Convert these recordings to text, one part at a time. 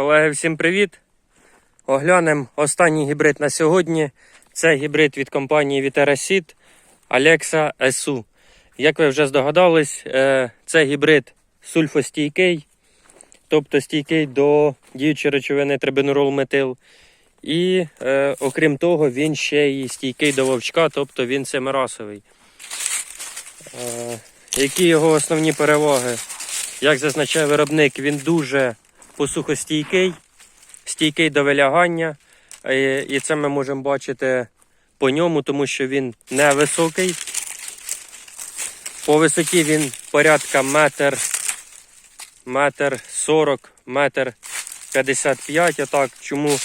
Колеги, всім привіт! Оглянемо останній гібрид на сьогодні. Це гібрид від компанії Viteracid Alexa SU. Як ви вже здогадались, е, це гібрид сульфостійкий, тобто стійкий до діючої речовини трибенурол метил. І е, окрім того, він ще і стійкий до вовчка, тобто він семирасовий. Е, які його основні переваги? Як зазначає виробник, він дуже посухостійкий, стійкий до вилягання. Е, І це ми можемо бачити по ньому, тому що він невисокий. По висоті він порядка метр, метр 40, метр 55. Отак. Чому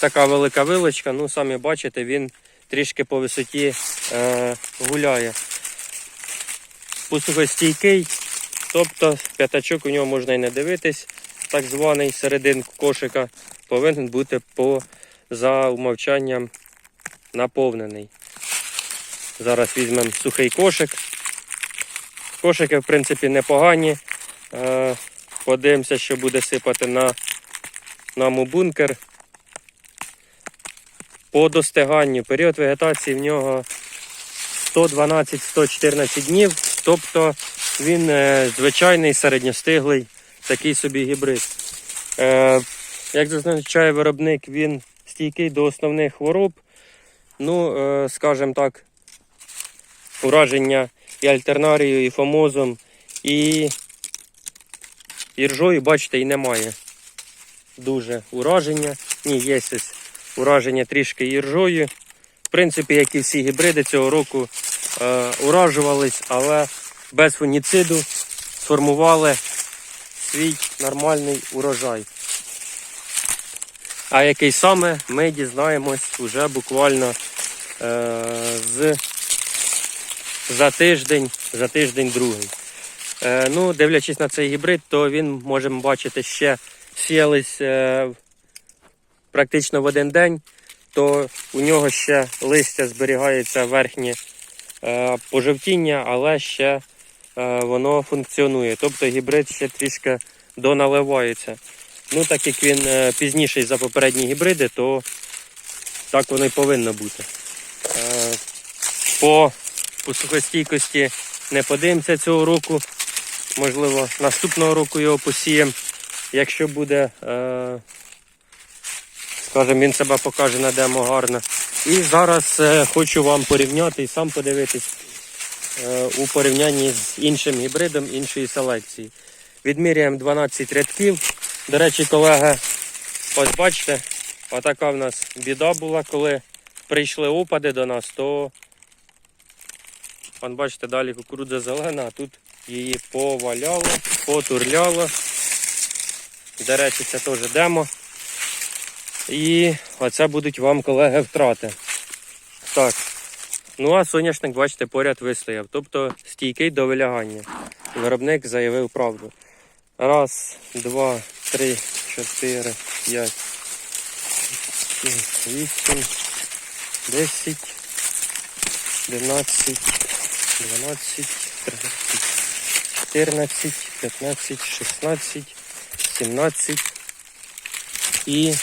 така велика вилочка? Ну, самі бачите, він трішки по висоті е, гуляє. Посухостійкий, тобто п'ятачок у нього можна і не дивитись, так званий серединку кошика повинен бути по за умовчанням наповнений. Зараз візьмемо сухий кошик. Кошики, в принципі, непогані. Е, Подивимося, що буде сипати на нам бункер. По достиганню період вегетації в нього 112-114 днів, тобто він е, звичайний середньостиглий такий собі гібрид. Е, як зазначає виробник, він стійкий до основних хвороб. Ну, е, скажімо так, ураження і альтернарією, і фомозом, і іржою, бачите, і немає. Дуже ураження. Ні, є ось ураження трішки іржою. В принципі, як і всі гібриди цього року е, уражувались, але без фуніциду сформували свій нормальний урожай. А який саме ми дізнаємось уже буквально е, з, за тиждень, за тиждень другий. Е, ну, дивлячись на цей гібрид, то він можемо бачити ще сіялись е, практично в один день, то у нього ще листя зберігається верхнє е, пожовтіння, але ще воно функціонує. Тобто гібрид ще трішки доналивається. Ну, так як він е, пізніший за попередні гібриди, то так воно і повинно бути. Е, по, по сухостійкості не подивимося цього року. Можливо, наступного року його посіємо. Якщо буде, е, скажімо, він себе покаже на демо гарно. І зараз е, хочу вам порівняти і сам подивитись е, у порівнянні з іншим гібридом іншої селекції. Відміряємо 12 рядків. До речі, колеги, ось бачите, отака в нас біда була, коли прийшли опади до нас, то Вон, бачите, далі кукурудза зелена, а тут її поваляло, потурляло. До речі, це теж демо. І оце будуть вам, колеги, втрати. Так. Ну а соняшник, бачите, поряд вистояв. Тобто стійкий до вилягання. Виробник заявив правду. Раз, два, три, чотири, п'ять, сім, вісім, десять, одинадцять, дванадцять, тринадцять, чотирнадцять, п'ятнадцять, шістнадцять, сімнадцять і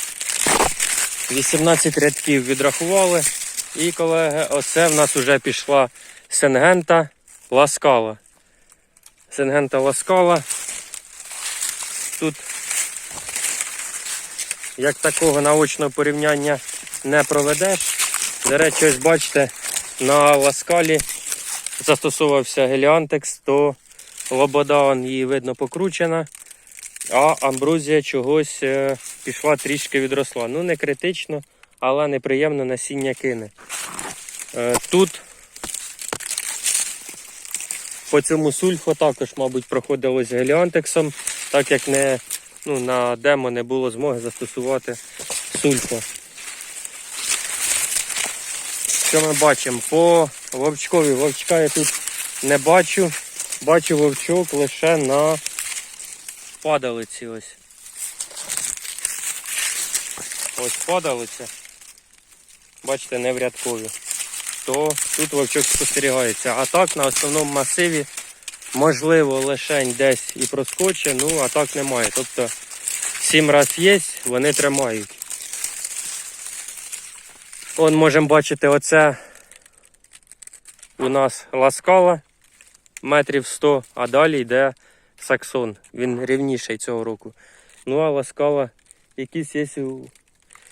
18 рядків відрахували. І, колеги, оце в нас вже пішла сенгента ласкала. Сенгента ласкала. Тут як такого наочного порівняння не проведеш. До речі, ось бачите, на ласкалі застосовувався геліантекс, то лобода її видно покручена, а амбрузія чогось е, пішла трішки відросла. Ну, не критично, але неприємно насіння кине. Е, Тут по цьому сульфо також, мабуть, проходилось геліантексом, так як не, ну, на демо не було змоги застосувати сульфо. Що ми бачимо? По вовчкові вовчка я тут не бачу. Бачу вовчок лише на падалиці ось. Ось падалиця. Бачите, не в рядкові. То тут вовчок спостерігається. А так на основному масиві можливо лишень десь і проскоче, ну а так немає. Тобто сім раз є, вони тримають. Он можемо бачити, оце у нас ласкала метрів 100, а далі йде саксон. Він рівніший цього року. Ну а ласкала якісь є. у-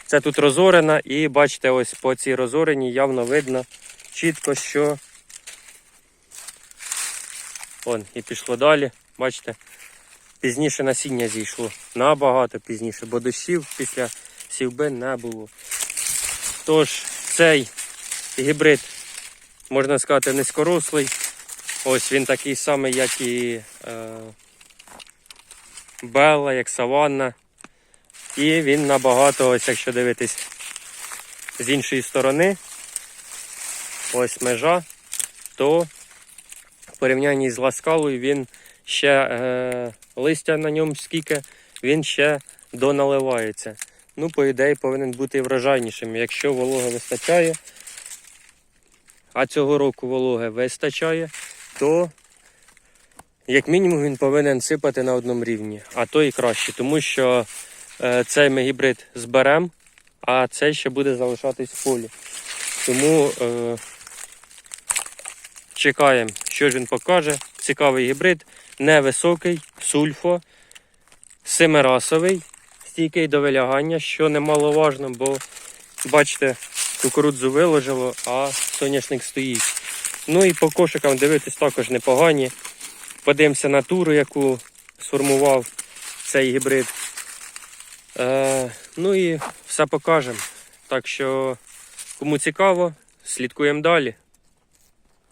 Це тут розорена, і бачите, ось по цій розореній явно видно чітко, що. Он, і пішло далі. Бачите, пізніше насіння зійшло. Набагато пізніше, бо дощів після сівби не було. Тож, цей гібрид, можна сказати, низькорослий. Ось він такий самий, як і е, Белла, як Саванна. І він набагато, ось якщо дивитись з іншої сторони, ось межа, то в порівнянні з ласкалою він ще е, листя на ньому скільки, він ще доналивається. Ну, по ідеї, повинен бути і врожайнішим. Якщо вологи вистачає, а цього року вологи вистачає, то як мінімум він повинен сипати на одному рівні, а то і краще, тому що цей ми гібрид зберемо, а цей ще буде залишатись в полі. Тому е, чекаємо, що ж він покаже. Цікавий гібрид, невисокий, сульфо, семирасовий, стійкий до вилягання, що немаловажно, бо бачите, кукурудзу виложило, а соняшник стоїть. Ну і по кошикам дивитись також непогані. Подивимося на туру, яку сформував цей гібрид. Е, ну і все покажемо. Так що, кому цікаво, слідкуємо далі.